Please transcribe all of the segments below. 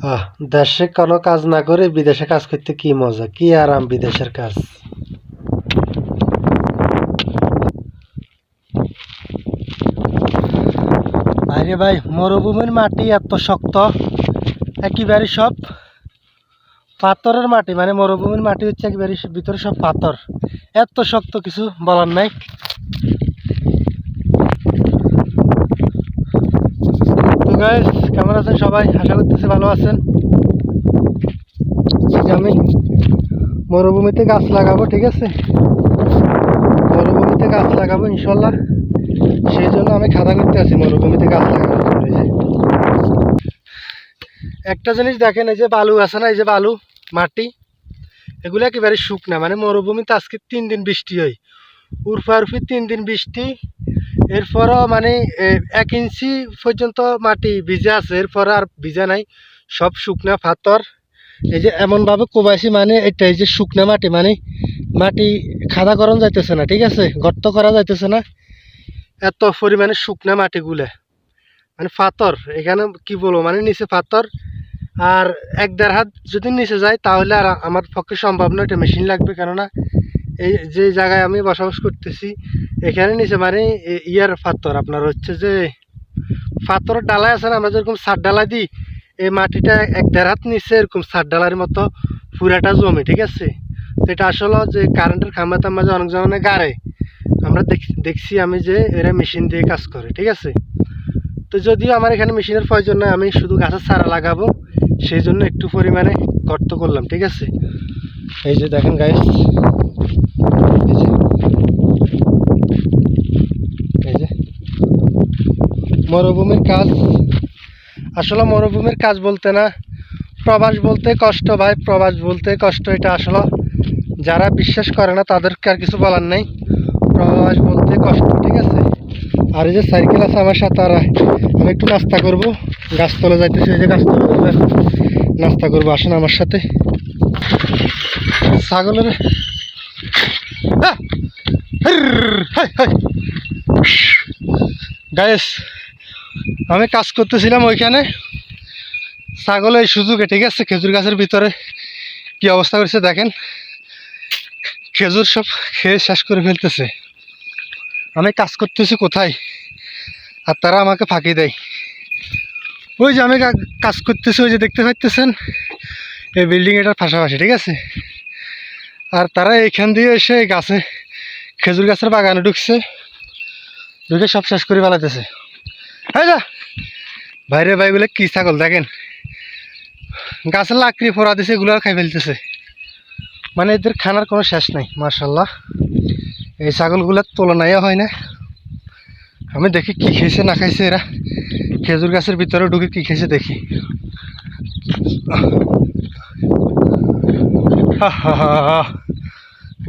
আহ, দেশে কোনো কাজ না করে বিদেশে কাজ করতে কি মজা? কি আরাম বিদেশের কাজ? ভাইরে ভাই, মরুভূমির মাটি এত শক্ত, একেবারে সব পাথরের মাটি মানে মরুভূমির মাটি হচ্ছে একেবারে ভিতরে সব পাথর। এত শক্ত কিছু বলার নাই। তো গাইস কেমন আছেন সবাই? আশা করতেছি ভালো আছেন। আমি মরুভূমিতে গাছ লাগাবো, ঠিক আছে? মরুভূমিতে গাছ লাগাবো ইনশাল্লাহ। সেই জন্য আমি খাতা করতে আছি মরুভূমিতে গাছ যে। একটা জিনিস দেখেন, এই যে বালু আছে না, এই যে বালু, মাটি, এগুলো একেবারে শুকনা। মানে মরুভূমিতে আজকে তিন দিন বৃষ্টি হয়। উরফারফি তিন দিন বৃষ্টি। এরপরও মানে এক ইঞ্চি পর্যন্ত মাটি ভিজে আছে, এরপর আর ভিজা নাই। সব শুকনা পাথর। এই যে এমনভাবে কোবাইছি মানে এটা এই যে শুকনা মাটি মানে মাটি খাদা করন যাইতেছে না, ঠিক আছে? গর্ত করা যাইতেছে না। এত পরিমাণে শুকনা মাটিগুলো। মানে পাথর, এখানে কি বলব মানে নিচে পাথর। আর এক দেড় হাত যদি নিচে যায়, তাহলে আর আমার পক্ষে সম্ভব নয় এটা মেশিন লাগবে কেননা এই যে জায়গায় আমি বসবাস করতেছি, এখানে নিচে মানে ইয়ার পাথর আপনার হচ্ছে যে পাথরের ডালাই আছে না, আমরা যেরকম সার ডালা দিই, এই মাটিটা এক দেড় হাত নিচে এরকম সার ডালার মতো পুরাটা জমি, ঠিক আছে? তো এটা আসলে যে কারেন্টের খাম্বা টাম্বা যে অনেক জনের গাড়ে, আমরা দেখ- দেখছি আমি যে এরা মেশিন দিয়ে কাজ করে, ঠিক আছে? তো যদিও আমার এখানে মেশিনের প্রয়োজন নয় আমি শুধু গাছের চারা লাগাবো, সেই জন্য একটু পরিমাণে গর্ত করলাম, ঠিক আছে? এই যে দেখেন গাইস এই যে এই যে মরুভূমির কাজ। আসলে মরুভূমির কাজ বলতে না, প্রবাস বলতে কষ্ট ভাই, প্রবাস বলতে কষ্ট, এটা আসলে যারা বিশ্বাস করে না তাদেরকে আর কিছু বলার নেই। প্রবাস বলতে কষ্ট, ঠিক আছে? আর এই যে সাইকেল আছে আমার সাথে, আর আমি একটু নাস্তা করব। গাছতলা যাইতেছি, এই যে গাছতলা নাস্তা করব, আসেন আমার সাথে। ছাগলের! গায়েস আমি কাজ করতেছিলাম ওইখানে। ছাগল এই সুযোগে ঠিক আছে? খেজুর গাছের ভিতরে কি অবস্থা করেছে দেখেন। খেজুর সব খেয়ে শেষ করে ফেলতেছে। আমি কাজ করতেছি কোথায়? আর তারা আমাকে ফাঁকি দেয়। ওই যে আমি কাজ করতেছি, ওই যে দেখতে পাচ্তেছেন এই বিল্ডিং এটার পাশাপাশি, ঠিক আছে? আর তারা এইখান দিয়ে এসে এই গাছে খেজুর গাছের বাগানে ঢুকছে। ঢুকে সব শেষ করে ফেলাতেছে হ্যাঁ যা! বাইরে বলে কি ছাগল দেখেন? গাছের লাকড়ি ফোড়া দিছে, এগুলো খাই ফেলতেছে। মানে এদের খানার কোনো শেষ নাই মার্শাল্লাহ এই ছাগলগুলোর তুলনায় হয় না। আমি দেখি কি খেয়েছে, না খাইছে এরা। খেজুর গাছের ভিতরে ঢুকে কি খেয়েছে দেখি।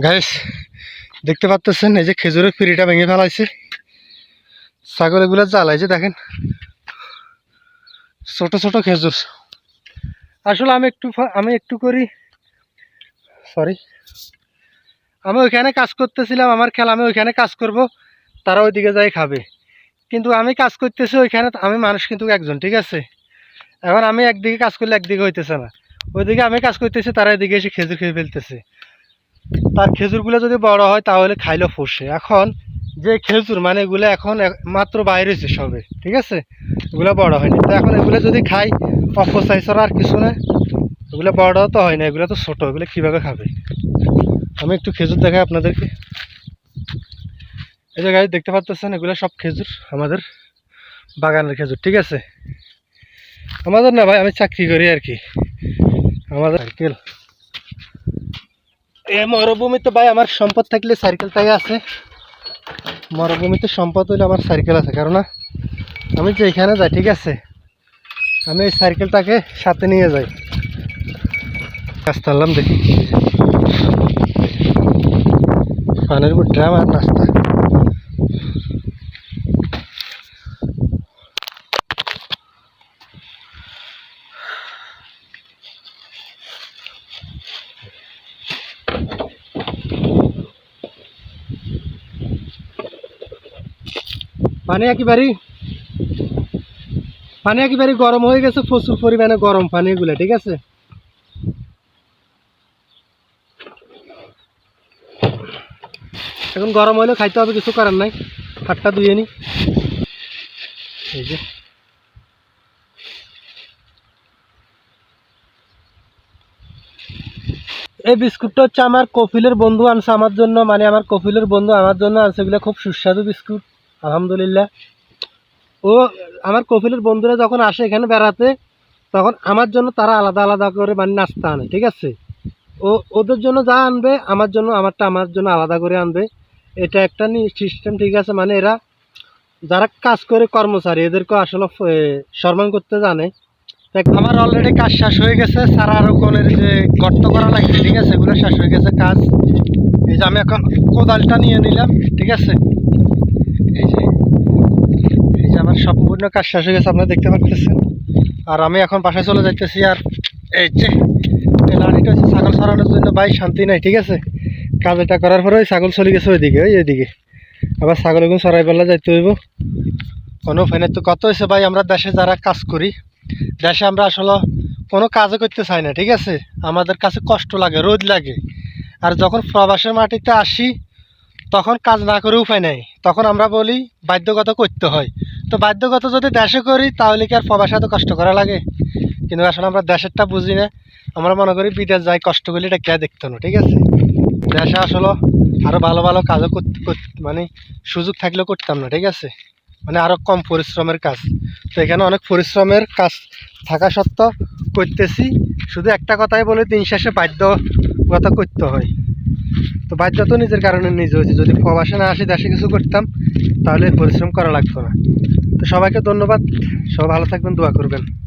গাইস দেখতে পাচ্তেছেন, এই যে খেজুরের পিড়িটা ভেঙে ফেলাইছে। ছাগল এগুলো জ্বালাইছে, দেখেন। ছোট ছোট খেজুর। আসলে আমি একটু আমি একটু করি। সরি আমি ওইখানে কাজ করতেছিলাম, আমার খেলা আমি ওইখানে কাজ করব, তারা ওইদিকে যাই খাবে। কিন্তু আমি কাজ করতেছি ওইখানে, আমি মানুষ কিন্তু একজন, ঠিক আছে? এখন আমি একদিকে কাজ করলে একদিকে হইতেছে না। ওইদিকে আমি কাজ করতেছি, তারা এদিকে এসে খেজুর খেয়ে ফেলতেছে। তার খেজুরগুলো যদি বড় হয়, তাহলে খাইলেও ফসে এখন যে খেজুর মানে এগুলো এখন মাত্র বাইরে হয়েছে সবে, ঠিক আছে? এগুলো বড় হয়নি। তো এখন এগুলো যদি খাই অপচয় ছাড়া আর কিছু না, এগুলো বড় তো হয় না, এগুলো তো ছোটো, এগুলো কীভাবে খাবে? আমি একটু খেজুর দেখাই আপনাদেরকে। এই যে গাড়ি দেখতে পাচ্ছেন এগুলো সব খেজুর, আমাদের বাগানের খেজুর, ঠিক আছে? আমাদের না ভাই, আমি চাকরি করি আর কি। আমাদের সাইকেল। এ মরুভূমিতে ভাই, আমার সম্পদ থাকলে সাইকেলটাই আছে। মরুভূমিতে সম্পদ হইলে আমার সাইকেল আছে, কারণ আমি যে এখানে যাই, ঠিক আছে? আমি এই সাইকেলটাকে সাথে নিয়ে যাই। আনলাম দেখি। পানের ড্রাম আর নাস্তা পানি একেবারেই পানি একেবারে গরম হয়ে গেছে প্রচুর পরিমাণে গরম পানি এগুলা ঠিক আছে? এখন গরম হইলে খাইতে হবে কিছু করার নাই হাতটা ধুয়ে নি। এই যে। এই বিস্কুটটা হচ্ছে আমার কপিলের বন্ধু আনছে, আমার জন্য মানে আমার কপিলের বন্ধু আমার জন্য আনছে, এগুলো খুব সুস্বাদু বিস্কুট। আলহামদুলিল্লাহ। ও আমার কপিলের বন্ধুরা যখন আসে এখানে বেড়াতে, তখন আমার জন্য তারা আলাদা আলাদা করে মানে নাস্তা আনে, ঠিক আছে? ও, ওদের জন্য যা আনবে, আমার জন্য, আমারটা আমার জন্য আলাদা করে আনবে। এটা একটা সিস্টেম ঠিক আছে? মানে এরা যারা কাজ করে কর্মচারী, এদেরকে আসলে সম্মান করতে জানে। আমার অলরেডি কাজ শেষ হয়ে গেছে সারা রকমের যে গর্ত করা লাগছে ঠিক আছে? এগুলো শেষ হয়ে গেছে কাজ। এই যে আমি এখন কোদালটা নিয়ে নিলাম, ঠিক আছে? এই যে এই যে আমার সম্পূর্ণ কাজ শেষ হয়ে গেছে, আপনারা দেখতে পাচ্ছেন আর আমি এখন বাসায় চলে যাইতেছি, আর এই যে লাঠিটা হচ্ছে ছাগল সরানোর জন্য ভাই শান্তি নাই, ঠিক আছে? কাজ এটা করার পরে ওই ছাগল চলে গেছে ওইদিকে, ওই এদিকে আবার ছাগল এখন সরাই বেলা যাইতে হইব। কোনো ফ্যানের তো কত হয়েছে ভাই, আমরা দেশে যারা কাজ করি, দেশে আমরা আসলে কোনো কাজও করতে চাই না, ঠিক আছে? আমাদের কাছে কষ্ট লাগে, রোদ লাগে। আর যখন প্রবাসের মাটিতে আসি তখন কাজ না করে উপায় নেই। তখন আমরা বলি, বাধ্যগত করতে হয়। তো বাধ্যগত যদি দেশে করি, তাহলে কি আর প্রবাসে এত কষ্ট করা লাগে? কিন্তু আসলে আমরা দেশেরটা বুঝি না। আমরা মনে করি, বিদেশ যাই কষ্ট এটা কে দেখতো না, ঠিক আছে? দেশে আসলে আরও ভালো ভালো কাজও মানে সুযোগ থাকলেও করতাম না, ঠিক আছে? মানে আরও কম পরিশ্রমের কাজ। তো এখানে অনেক পরিশ্রমের কাজ থাকা সত্ত্বেও করতেছি। শুধু একটা কথাই বলে, দিন শেষে বাধ্যগত করতে হয়। তো বাধ্য তো নিজের কারণে নিজে হয়েছে। যদি প্রবাসে না আসি, দেশে কিছু করতাম, তাহলে পরিশ্রম করা লাগতো না। তো সবাইকে ধন্যবাদ। সবাই ভালো থাকবেন, দোয়া করবেন।